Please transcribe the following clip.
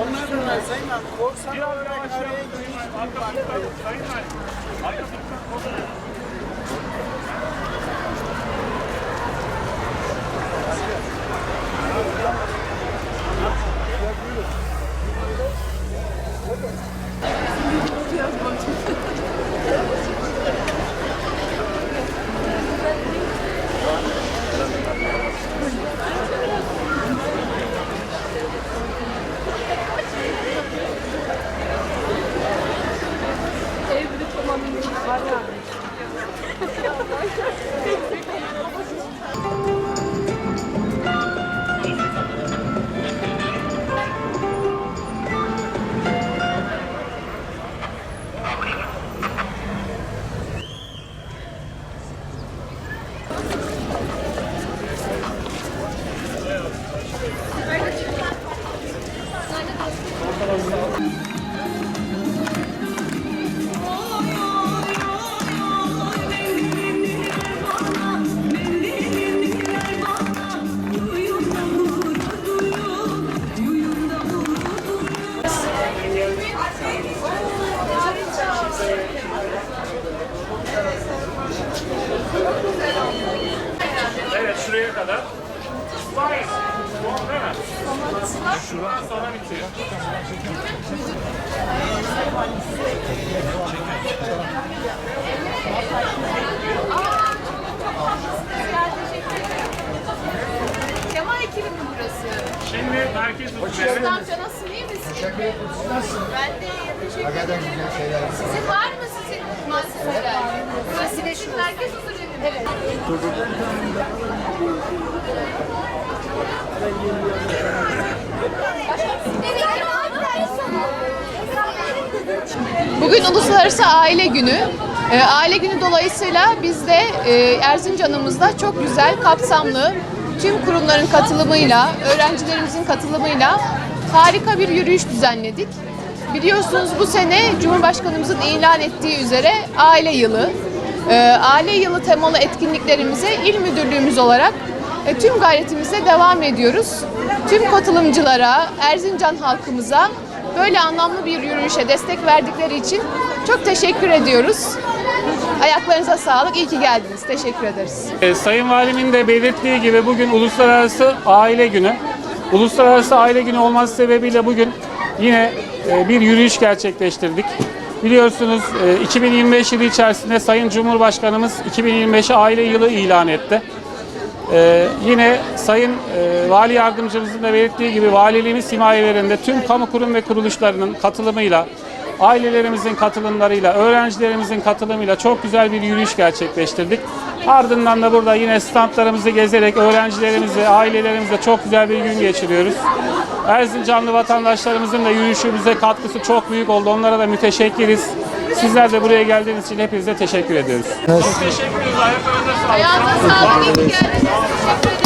Onlar da var Sayın Hanım. Korsan olarak araya girmiş. Arka Sayın Hanım. Arka kadar. Son değil mi? Şuradan sonra bitiyor. Kemal ekibi mi burası? Şimdi merkez usulü. Amca nasılsın iyi misin? Teşekkür ederim. Siz nasılsınız? Ben de teşekkür Hakikaten ederim. güzel şeyler. Sizin var mı sizin mahsuller? Burası sizin merkez usulü mü? Evet. Bugün Uluslararası Aile Günü. Ee, Aile Günü dolayısıyla biz de e, Erzincan'ımızda çok güzel, kapsamlı, tüm kurumların katılımıyla, öğrencilerimizin katılımıyla harika bir yürüyüş düzenledik. Biliyorsunuz bu sene Cumhurbaşkanımızın ilan ettiği üzere Aile Yılı. Ee, Aile Yılı temalı etkinliklerimize il müdürlüğümüz olarak e, tüm gayretimizle devam ediyoruz. Tüm katılımcılara, Erzincan halkımıza böyle anlamlı bir yürüyüşe destek verdikleri için çok teşekkür ediyoruz. Ayaklarınıza sağlık, iyi ki geldiniz. Teşekkür ederiz. Ee, Sayın Valimin de belirttiği gibi bugün Uluslararası Aile Günü. Uluslararası Aile Günü olması sebebiyle bugün yine e, bir yürüyüş gerçekleştirdik. Biliyorsunuz e, 2025 yılı içerisinde Sayın Cumhurbaşkanımız 2025'i aile yılı ilan etti. Ee, yine Sayın e, Vali Yardımcımızın da belirttiği gibi valiliğimiz himayelerinde tüm kamu kurum ve kuruluşlarının katılımıyla, ailelerimizin katılımlarıyla, öğrencilerimizin katılımıyla çok güzel bir yürüyüş gerçekleştirdik. Ardından da burada yine standlarımızı gezerek öğrencilerimizle, ailelerimize çok güzel bir gün geçiriyoruz. Erzincanlı vatandaşlarımızın da yürüyüşümüze katkısı çok büyük oldu. Onlara da müteşekkiriz. Sizler de buraya geldiğiniz için hepinize teşekkür ediyoruz. Çok teşekkür ederiz. Ayaklarınıza sağlık. Ayağınıza sağlık, iyi ki geldiniz. Teşekkür ederim.